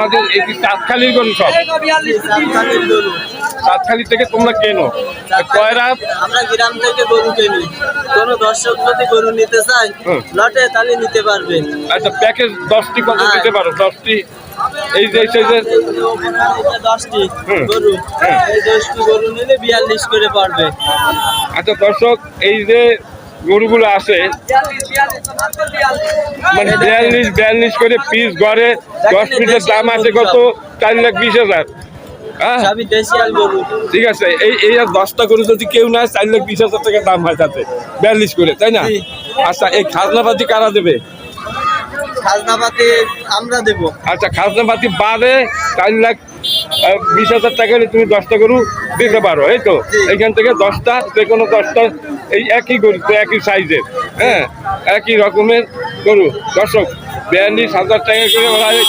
তোমাদের এই চাঁদখালির গরু সব চাঁদখালি থেকে তোমরা কেনো কয়রা আমরা গ্রাম থেকে গরু কিনি কোনো দর্শক যদি গরু নিতে চায়। লটে তাহলে নিতে পারবে আচ্ছা প্যাকেজ দশটি কত হ্যাঁ। দিতে পারো দশটি এই যে সেই যে এই যে এই যে দশটি। গরু। এই দশটি গরু নিলে বিয়াল্লিশ করে পারবে আচ্ছা দর্শক এই যে গরুগুলো আছে। মানে বিয়াল্লিশ বিয়াল্লিশ করে পিস গড়ে দশ পিসের দাম আছে কত? চার লাখ বিশ হাজার। হ্যাঁ? ঠিক আছে এই এই আর দশটা গরু যদি কেউ নেয় চার লাখ বিশ হাজার টাকা দাম হয় তাতে বিয়াল্লিশ করে তাই না? আচ্ছা এই খাজনাপাতি কারা দেবে? খাজনাপাতি আমরা দেবো। আচ্ছা খাজনাপাতি বাদে চার লাখ বিশ হাজার টাকা তুমি দশটা গরু দিতে পারো এই তো? এখান থেকে দশটা যে কোনো দশটা এই একই গরু, তো একই সাইজের হ্যাঁ? একই রকমের গরু। দর্শক, বিয়াল্লিশ হাজার টাকা করে ওরা